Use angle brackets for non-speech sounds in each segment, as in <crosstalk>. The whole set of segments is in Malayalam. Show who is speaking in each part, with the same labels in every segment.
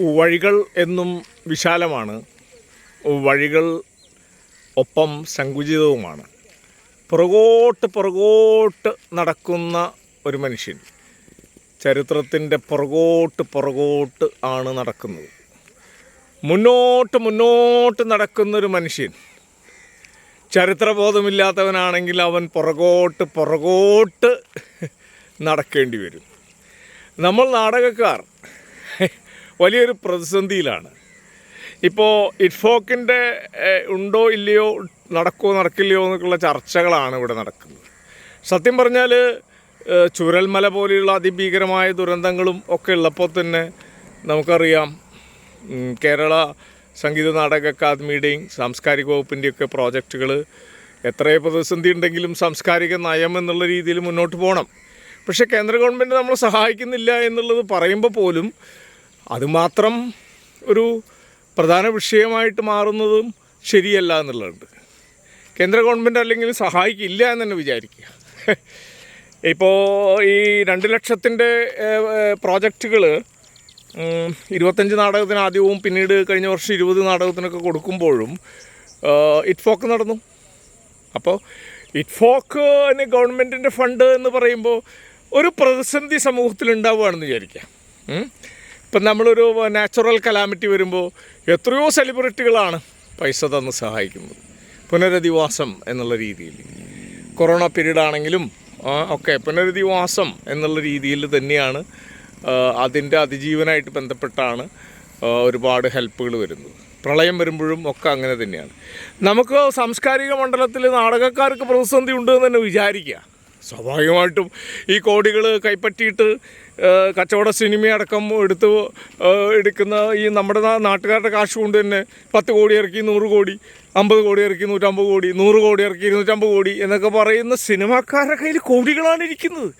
Speaker 1: വഴികൾ എന്നും വിശാലമാണ്. വഴികൾ ഒപ്പം സങ്കുചിതവുമാണ്. പുറകോട്ട് പുറകോട്ട് നടക്കുന്ന ഒരു മനുഷ്യൻ ചരിത്രത്തിന്റെ പുറകോട്ട് പുറകോട്ട് ആണ് നടക്കുന്നത്. മുന്നോട്ട് മുന്നോട്ട് നടക്കുന്നൊരു മനുഷ്യൻ ചരിത്രബോധമില്ലാത്തവനാണെങ്കിൽ അവൻ പുറകോട്ട് പുറകോട്ട് നടക്കേണ്ടി വരും. നമ്മൾ നാടകക്കാർ വലിയൊരു പ്രതിസന്ധിയിലാണ്. ഇപ്പോൾ ഇറ്റ്ഫോക്കിന്റെ ഉണ്ടോ ഇല്ലയോ നടക്കുമോ നടക്കില്ലയോ എന്നൊക്കെയുള്ള ചർച്ചകളാണ് ഇവിടെ നടക്കുന്നത്. സത്യം പറഞ്ഞാൽ ചുരൽമല പോലെയുള്ള അതിഭീകരമായ ദുരന്തങ്ങളും ഒക്കെ ഉള്ളപ്പോൾ തന്നെ നമുക്കറിയാം കേരള സംഗീത നാടക അക്കാദമിയുടെയും സാംസ്കാരിക വകുപ്പിന്റെയൊക്കെ പ്രോജക്റ്റുകൾ എത്രയോ പ്രതിസന്ധി ഉണ്ടെങ്കിലും സാംസ്കാരിക നയം എന്നുള്ള രീതിയിൽ മുന്നോട്ട് പോകണം. പക്ഷേ കേന്ദ്ര ഗവൺമെന്റ് നമ്മളെ സഹായിക്കുന്നില്ല എന്നുള്ളത് പറയുമ്പോൾ പോലും അതുമാത്രം ഒരു പ്രധാന വിഷയമായിട്ട് മാറുന്നതും ശരിയല്ല എന്നുള്ളതുണ്ട്. കേന്ദ്ര ഗവൺമെന്റ് അല്ലെങ്കിൽ സഹായിക്കില്ല എന്ന് തന്നെ വിചാരിക്കുക. ഇപ്പോൾ ഈ രണ്ട് ലക്ഷത്തിന്റെ പ്രോജക്റ്റുകൾ ഇരുപത്തഞ്ച് നാടകത്തിന് ആദ്യവും പിന്നീട് കഴിഞ്ഞ വർഷം ഇരുപത് നാടകത്തിനൊക്കെ കൊടുക്കുമ്പോഴും ഇറ്റ്ഫോക്ക് നടന്നു. അപ്പോൾ ഇറ്റ്ഫോക്കിന് ഗവൺമെന്റിന്റെ ഫണ്ട് എന്ന് പറയുമ്പോൾ ഒരു പ്രതിസന്ധി സമൂഹത്തിൽ ഉണ്ടാവുകയാണെന്ന് വിചാരിക്കാം. ഇപ്പം നമ്മളൊരു നാച്ചുറൽ കലാമിറ്റി വരുമ്പോൾ എത്രയോ സെലിബ്രിറ്റികളാണ് പൈസ തന്ന് സഹായിക്കുന്നത്. പുനരധിവാസം എന്നുള്ള രീതിയിൽ. കൊറോണ പീരീഡ് ആണെങ്കിലും ഒക്കെ പുനരധിവാസം എന്നുള്ള രീതിയിൽ തന്നെയാണ് അതിന്റെ അതിജീവനായിട്ട് ബന്ധപ്പെട്ടാണ് ഒരുപാട് ഹെൽപ്പുകൾ വരുന്നത്. പ്രളയം വരുമ്പോഴും ഒക്കെ അങ്ങനെ തന്നെയാണ്. നമുക്ക് സാംസ്കാരിക മണ്ഡലത്തിൽ നാടകക്കാർക്ക് പ്രതിസന്ധി ഉണ്ട് എന്ന് തന്നെ വിചാരിക്കുക. സ്വാഭാവികമായിട്ടും ഈ കോടികൾ കൈപ്പറ്റിയിട്ട് കച്ചവട സിനിമയടക്കം എടുത്ത് എടുക്കുന്ന ഈ നമ്മുടെ നാട്ടുകാരുടെ കാശ് കൊണ്ട് തന്നെ പത്ത് കോടി ഇറക്കി നൂറ് കോടി അമ്പത് കോടി ഇറക്കി നൂറ്റമ്പത് കോടി നൂറ് കോടി ഇറക്കി ഇരുന്നൂറ്റമ്പത് കോടി എന്നൊക്കെ പറയുന്ന സിനിമാക്കാരുടെ കയ്യിൽ കോടികളാണ് ഇരിക്കുന്നത്.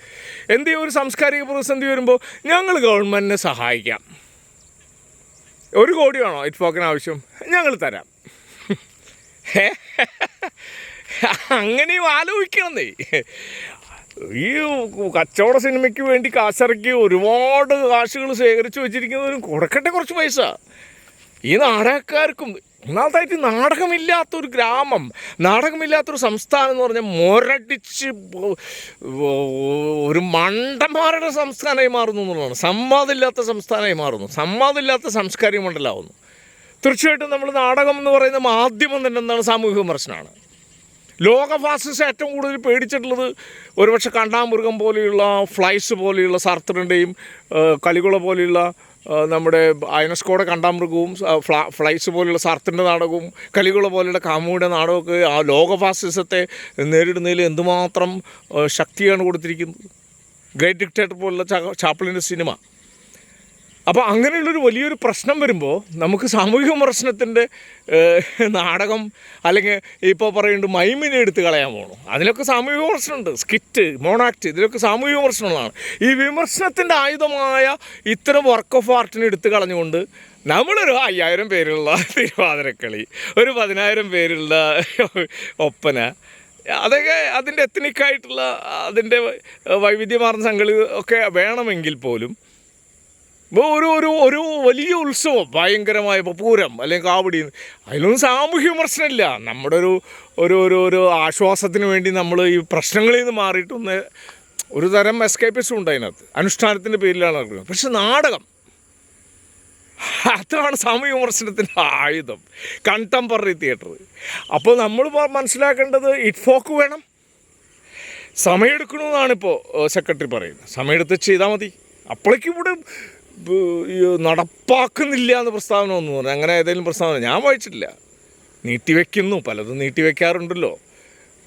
Speaker 1: എന്തേ ഒരു സാംസ്കാരിക പ്രതിസന്ധി വരുമ്പോൾ ഞങ്ങൾ ഗവൺമെന്റിനെ സഹായിക്കാം. ഒരു കോടി വേണോ? ഇറ്റ്ഫോക്കിന് ആവശ്യം. ഞങ്ങൾ തരാം? അങ്ങനെയും ആലോചിക്കണമെന്നേ ഈ കച്ചവട സിനിമയ്ക്ക് വേണ്ടി കാശിറക്കി ഒരുപാട് കാശുകൾ ശേഖരിച്ചു വെച്ചിരിക്കുന്നവരും കൊടുക്കട്ടെ കുറച്ച് പൈസ. ഈ നാടകക്കാർക്കും ഒന്നാമതായിട്ട് നാടകമില്ലാത്തൊരു ഗ്രാമം നാടകമില്ലാത്തൊരു സംസ്ഥാനം എന്ന് പറഞ്ഞാൽ മുരടിച്ച് ഒരു മണ്ടന്മാരുടെ സംസ്ഥാനമായി മാറുന്നു എന്നുള്ളതാണ്. സംവാദമില്ലാത്ത സംസ്ഥാനമായി മാറുന്നു. സംവാദമില്ലാത്ത സംസ്കാരിക മണ്ഡലമാവുന്നു. തീർച്ചയായിട്ടും നമ്മൾ നാടകം എന്ന് പറയുന്ന മാധ്യമം തന്നെ എന്താണ് സാമൂഹിക വിമർശനമാണ് ലോക ഫാസിസ്റ്റ് ഏറ്റവും കൂടുതൽ പേടിച്ചിട്ടുള്ളത് ഒരുപക്ഷെ കണ്ടാമൃഗം പോലെയുള്ള ഫ്ലൈസ് പോലെയുള്ള സർത്തറിന്റെയും കലികുള പോലെയുള്ള നമ്മുടെ അയനസ്കോടെ കണ്ടാമൃഗവും ഫ്ലാ ഫ്ലൈസ് പോലെയുള്ള സർത്തിന്റെ നാടകവും കലികുള പോലെയുള്ള കാമുയുടെ നാടകമൊക്കെ ആ ലോക ഫാസിസത്തെ നേരിടുന്നതിൽ എന്തുമാത്രം ശക്തിയാണ് കൊടുത്തിരിക്കുന്നത്. ഗ്രേറ്റ് ഡിക്റ്റേറ്റർ പോലുള്ള ചാപ്പിളിന്റെ സിനിമ. അപ്പോൾ അങ്ങനെയുള്ളൊരു വലിയൊരു പ്രശ്നം വരുമ്പോൾ നമുക്ക് സാമൂഹിക വിമർശനത്തിന്റെ നാടകം അല്ലെങ്കിൽ ഇപ്പോൾ പറയുന്നുണ്ട് മൈമിനെ എടുത്ത് കളയാൻ പോകണം അതിലൊക്കെ സാമൂഹിക വിമർശനമുണ്ട്. സ്കിറ്റ് മോണാക്ട് ഇതിലൊക്കെ സാമൂഹിക പ്രശ്നങ്ങളാണ് ഈ വിമർശനത്തിന്റെ ആയുധമായ ഇത്തരം വർക്ക് ഓഫ് ആർട്ടിനെ എടുത്ത് കളഞ്ഞുകൊണ്ട് നമ്മളൊരു അയ്യായിരം പേരുള്ള <laughs> തിരുവാതിരക്കളി ഒരു പതിനായിരം പേരുള്ള <laughs> ഒപ്പന അതൊക്കെ അതിന്റെ എത്തനിക്കായിട്ടുള്ള അതിന്റെ വൈവിധ്യമാർന്ന സംഘടി ഒക്കെ വേണമെങ്കിൽ പോലും ഒരു ഒരു ഒരു വലിയ ഉത്സവം ഭയങ്കരമായ പൂരം അല്ലെങ്കിൽ കാവടി അതിലൊന്നും സാമൂഹ്യ വിമർശനമില്ല. നമ്മുടെ ഒരു ഒരു ഒരു ഒരു ആശ്വാസത്തിന് വേണ്ടി നമ്മൾ ഈ പ്രശ്നങ്ങളിൽ നിന്ന് മാറിയിട്ടൊന്ന് ഒരു തരം എസ്കേപ്പിസും ഉണ്ട് അതിനകത്ത്. അനുഷ്ഠാനത്തിന്റെ പേരിലാണ് നടക്കുന്നത്. പക്ഷെ നാടകം അതാണ് സാമൂഹ്യ വിമർശനത്തിന്റെ ആയുധം. കണ്ടംപററി തിയേറ്റർ അപ്പോൾ നമ്മൾ മനസ്സിലാക്കേണ്ടത് മനസ്സിലാക്കേണ്ടത് ഇറ്റ്ഫോക്ക് വേണം. സമയമെടുക്കണമെന്നാണ് ഇപ്പോൾ സെക്രട്ടറി പറയുന്നത്. സമയമെടുത്ത് ചെയ്താൽ മതി. അപ്പോഴേക്കും ഇവിടെ നടപ്പാക്കുന്നില്ല എന്ന് പ്രസ്താവന ഒന്നും പറഞ്ഞു. അങ്ങനെ ഏതെങ്കിലും പ്രസ്താവന. ഞാൻ വായിച്ചിട്ടില്ല. നീട്ടിവെക്കുന്നു. പലതും നീട്ടിവെക്കാറുണ്ടല്ലോ.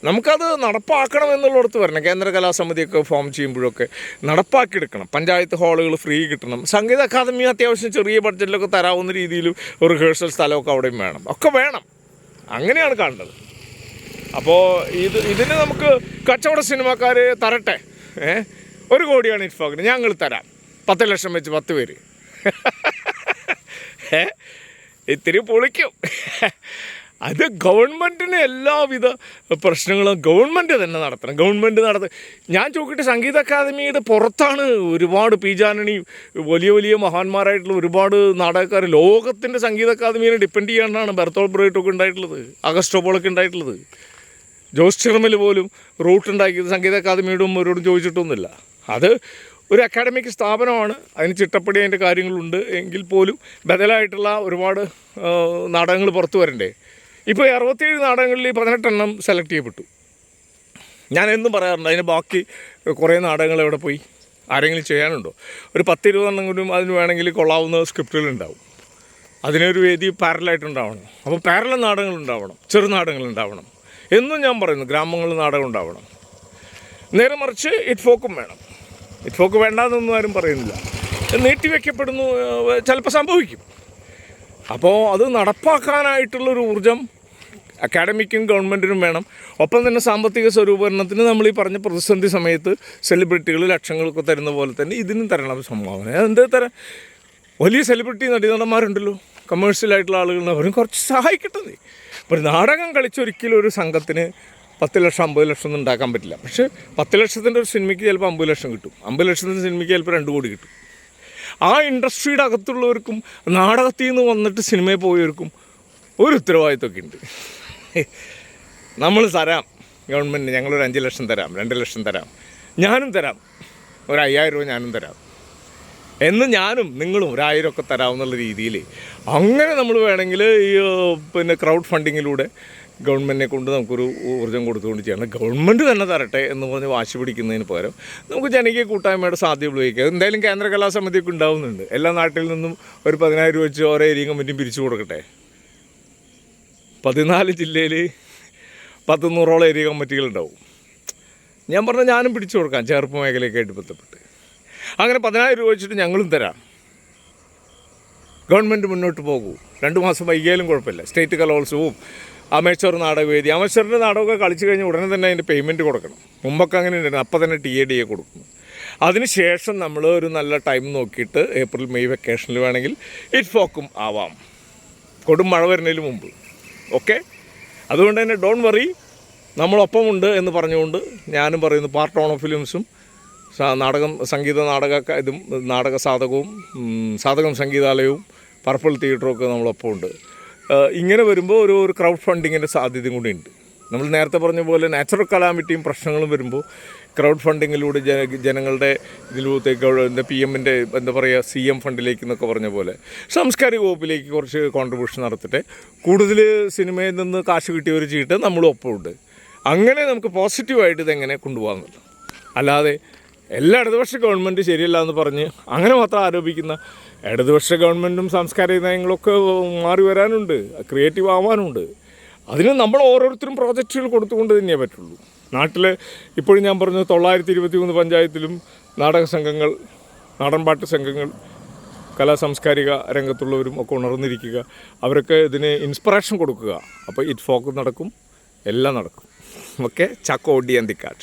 Speaker 1: നമുക്കത് നടപ്പാക്കണം എന്നുള്ളിടത്ത് വരണം. കേന്ദ്ര കലാസമിതിയൊക്കെ ഫോം ചെയ്യുമ്പോഴൊക്കെ നടപ്പാക്കിയെടുക്കണം. പഞ്ചായത്ത് ഹാളുകൾ ഫ്രീ കിട്ടണം. സംഗീത അക്കാദമി അത്യാവശ്യം ചെറിയ ബഡ്ജറ്റിലൊക്കെ തരാവുന്ന രീതിയിൽ റിഹേഴ്സൽ സ്ഥലമൊക്കെ അവിടെയും വേണം. ഒക്കെ വേണം. അങ്ങനെയാണ് കാണേണ്ടത്. അപ്പോൾ ഇത് ഇതിന് നമുക്ക് കച്ചവട സിനിമാക്കാർ തരട്ടെ. ഒരു കോടിയാണ് ഇറ്റ്ഫോക്കിന് ഞങ്ങൾ തരാം. പത്ത് ലക്ഷം വെച്ച് പത്ത് പേര്. ഇത്തിരി പൊളിക്കും. അത് ഗവൺമെന്റിന് എല്ലാവിധ പ്രശ്നങ്ങളും ഗവൺമെന്റ് തന്നെ നടത്തണം. ഗവൺമെന്റ് നടത്ത ഞാൻ ചോദിക്കട്ടെ സംഗീത അക്കാദമിയുടെ പുറത്താണ് ഒരുപാട് പി ജാനണി വലിയ വലിയ മഹാന്മാരായിട്ടുള്ള ഒരുപാട് നാടകക്കാർ ലോകത്തിന്റെ സംഗീത അക്കാദമിയെ ഡിപ്പെൻഡ് ചെയ്യാണ്ടാണ് ബെർത്തോൾ ബ്രേറ്റൊക്കെ ഉണ്ടായിട്ടുള്ളത് അഗസ്റ്റോ പോളൊക്കെ ഉണ്ടായിട്ടുള്ളത്. ജോസ് ചിറമൽ പോലും റൂട്ട് ഉണ്ടാക്കിയത് സംഗീത അക്കാദമിയോടും അവരോടും ചോദിച്ചിട്ടൊന്നുമില്ല. അത് ഒരു അക്കാഡമിക് സ്ഥാപനമാണ്. അതിന് ചിട്ടപ്പടി അതിന്റെ കാര്യങ്ങളുണ്ട്. എങ്കിൽ പോലും ബദലായിട്ടുള്ള ഒരുപാട് നാടകങ്ങൾ പുറത്തു വരണ്ടേ. ഇപ്പോൾ അറുപത്തിയേഴ് നാടകങ്ങളിൽ പതിനെട്ടെണ്ണം സെലക്ട് ചെയ്യപ്പെട്ടു. ഞാൻ എന്നും പറയാറുണ്ട് അതിന് ബാക്കി കുറേ നാടകങ്ങൾ എവിടെ പോയി? ആരെങ്കിലും ചെയ്യാനുണ്ടോ? ഒരു പത്തിരുപതെണ്ണെങ്കിലും അതിന് വേണമെങ്കിൽ കൊള്ളാവുന്ന സ്ക്രിപ്റ്റുകളുണ്ടാവും അതിനൊരു വേദി പാരലായിട്ടുണ്ടാവണം അപ്പോൾ പാരല നാടകങ്ങൾ ഉണ്ടാവണം. ചെറു നാടകങ്ങൾ ഉണ്ടാവണം. എന്നും ഞാൻ പറയുന്നു ഗ്രാമങ്ങളിൽ നാടകം ഉണ്ടാവണം. നേരെ മറിച്ച് ഇറ്റ് ഫോക്കും വേണം. ഇറ്റ് ഫോക്ക് വേണ്ടാന്നൊന്നും ആരും പറയുന്നില്ല. നീട്ടിവെക്കപ്പെടുന്നു ചിലപ്പോൾ സംഭവിക്കും. അപ്പോൾ അത് നടപ്പാക്കാനായിട്ടുള്ളൊരു ഊർജം അക്കാഡമിക്കും ഗവൺമെന്റിനും വേണം. ഒപ്പം തന്നെ സാമ്പത്തിക സ്വരൂപീകരണത്തിന് നമ്മൾ ഈ പറഞ്ഞ പ്രതിസന്ധി സമയത്ത് സെലിബ്രിറ്റികൾ ലക്ഷങ്ങളൊക്കെ തരുന്ന പോലെ തന്നെ ഇതിനും തരണം സംഭാവന. എന്ത് തരാം? വലിയ സെലിബ്രിറ്റി നടീനടന്മാരുണ്ടല്ലോ. കമേഴ്ഷ്യലായിട്ടുള്ള ആളുകൾ അവരും കുറച്ച് സഹായിക്കട്ടെ നീ. ഒരു നാടകം കളിച്ചൊരിക്കലും ഒരു സംഘത്തിന് പത്ത് ലക്ഷം അമ്പത് ലക്ഷം ഒന്നും ഉണ്ടാക്കാൻ പറ്റില്ല. പക്ഷേ പത്ത് ലക്ഷത്തിന്റെ ഒരു സിനിമയ്ക്ക് ചിലപ്പോൾ അമ്പത് ലക്ഷം കിട്ടും. അമ്പത് ലക്ഷത്തിന്റെ സിനിമയ്ക്ക് ചിലപ്പോൾ രണ്ട് കോടി കിട്ടും. ആ ഇൻഡസ്ട്രിയുടെ അകത്തുള്ളവർക്കും നാടകത്തിൽ നിന്ന് വന്നിട്ട് സിനിമയിൽ പോയവർക്കും ഒരു ഉത്തരവാദിത്വമൊക്കെ ഉണ്ട്. നമ്മൾ തരാം ഗവൺമെന്റ് ഞങ്ങളൊരു അഞ്ച് ലക്ഷം തരാം രണ്ട് ലക്ഷം തരാം. ഞാനും തരാം. ഒരു അയ്യായിരം രൂപ ഞാനും തരാം. എന്ന് ഞാനും നിങ്ങളും ഒരായിരമൊക്കെ തരാവുന്നുള്ള രീതിയിൽ അങ്ങനെ നമ്മൾ വേണമെങ്കിൽ ഈ പിന്നെ ക്രൗഡ് ഫണ്ടിങ്ങിലൂടെ ഗവൺമെന്റിനെ കൊണ്ട് നമുക്കൊരു ഊർജം കൊടുത്തുകൊണ്ട് ചെയ്യണം ഗവൺമെന്റ് തന്നെ തരട്ടെ എന്ന് പറഞ്ഞ് വാശി പിടിക്കുന്നതിന് പകരം നമുക്ക് ജനകീയ കൂട്ടായ്മയുടെ സാധ്യത ഉപയോഗിക്കാം. എന്തായാലും കേന്ദ്ര കലാസമിതിയൊക്കെ ഉണ്ടാവുന്നുണ്ട്. എല്ലാ നാട്ടിൽ നിന്നും ഒരു പതിനായിരം രൂപ വെച്ച് ഓരോ ഏരിയ കമ്മിറ്റിയും പിരിച്ചു കൊടുക്കട്ടെ? പതിനാല് ജില്ലയിൽ പത്തുനൂറോളം ഏരിയ കമ്മിറ്റികളുണ്ടാവും. ഞാൻ പറഞ്ഞ ഞാനും പിടിച്ചു കൊടുക്കാം. ചേർപ്പ് മേഖലയൊക്കെ ആയിട്ട് ബന്ധപ്പെട്ട്. അങ്ങനെ പതിനായിരം രൂപ വെച്ചിട്ട് ഞങ്ങളും തരാം. ഗവൺമെന്റ് മുന്നോട്ട് പോകൂ. രണ്ട് മാസം വൈകിയാലും കുഴപ്പമില്ല. സ്റ്റേറ്റ് കലോത്സവവും അമേച്ചർ നാടകവേദി അമേച്ചറിന്റെ നാടകമൊക്കെ കളിച്ചു കഴിഞ്ഞാൽ ഉടനെ തന്നെ അതിന്റെ പേയ്മെന്റ് കൊടുക്കണം. മുമ്പൊക്കെ അങ്ങനെ ഉണ്ടായിരുന്നു. അപ്പം തന്നെ ടി എ ഡി എ കൊടുക്കുന്നു. അതിനുശേഷം നമ്മൾ ഒരു നല്ല ടൈം നോക്കിയിട്ട് ഏപ്രിൽ മെയ് വെക്കേഷനിൽ വേണമെങ്കിൽ ഇറ്റ് ഫോക്കും ആവാം. കൊടും മഴ വരുന്നതിന് മുമ്പ്. ഓക്കെ അതുകൊണ്ട് തന്നെ ഡോൺ വറി നമ്മളൊപ്പമുണ്ട് എന്ന് പറഞ്ഞുകൊണ്ട് ഞാനും പറയുന്നു. പാർട്ട് ഓൺ ഓഫ് ഫിലിംസും നാടകം സംഗീത നാടക ഇതും നാടക സാധകവും സാധകം സംഗീതാലയവും പർപ്പിൾ തിയേറ്ററും ഒക്കെ നമ്മളൊപ്പം ഉണ്ട്. ഇങ്ങനെ വരുമ്പോൾ ഒരു ഒരു ക്രൗഡ് ഫണ്ടിങ്ങിന്റെ സാധ്യതയും കൂടി ഉണ്ട്. നമ്മൾ നേരത്തെ പറഞ്ഞ പോലെ നാച്ചുറൽ കലാമിറ്റിയും പ്രശ്നങ്ങളും വരുമ്പോൾ ക്രൗഡ് ഫണ്ടിങ്ങിലൂടെ ജന ജനങ്ങളുടെ ഇതിലൂത്തേക്ക് എന്താ പി എമ്മിന്റെ എന്താ പറയുക സി എം ഫണ്ടിലേക്ക് എന്നൊക്കെ പറഞ്ഞ പോലെ സാംസ്കാരിക വകുപ്പിലേക്ക് കുറച്ച് കോൺട്രിബ്യൂഷൻ നടത്തിട്ട് കൂടുതൽ സിനിമയിൽ നിന്ന് കാശ് കിട്ടിയവർ ചെയ്തിട്ട് നമ്മളും ഒപ്പമുണ്ട് അങ്ങനെ നമുക്ക് പോസിറ്റീവായിട്ട് ഇതെങ്ങനെ കൊണ്ടുപോകാമെന്നുള്ളത്. അല്ലാതെ എല്ലാ ഇടതുപക്ഷ ഗവൺമെന്റ് ശരിയല്ല എന്ന് പറഞ്ഞ് അങ്ങനെ മാത്രം ആരോപിക്കുന്ന ഇടതുപക്ഷ ഗവൺമെന്റും സാംസ്കാരിക നയങ്ങളൊക്കെ മാറി വരാനുണ്ട് ക്രിയേറ്റീവ് ആവാനുണ്ട്. അതിന് നമ്മൾ ഓരോരുത്തരും പ്രോജക്റ്റുകൾ കൊടുത്തുകൊണ്ട് തന്നെയേ പറ്റുള്ളൂ. നാട്ടിൽ ഇപ്പോഴും ഞാൻ പറഞ്ഞു തൊള്ളായിരത്തി ഇരുപത്തി മൂന്ന് പഞ്ചായത്തിലും നാടക സംഘങ്ങൾ നാടൻപാട്ട് സംഘങ്ങൾ കലാ സാംസ്കാരിക രംഗത്തുള്ളവരും ഒക്കെ ഉണർന്നിരിക്കുക. അവരൊക്കെ ഇതിന് ഇൻസ്പിറേഷൻ കൊടുക്കുക. അപ്പോൾ ഇറ്റ് ഫോക്ക് നടക്കും എല്ലാം നടക്കും. ഓക്കെ ചക്കോടിയന്തിക്കാട്ട്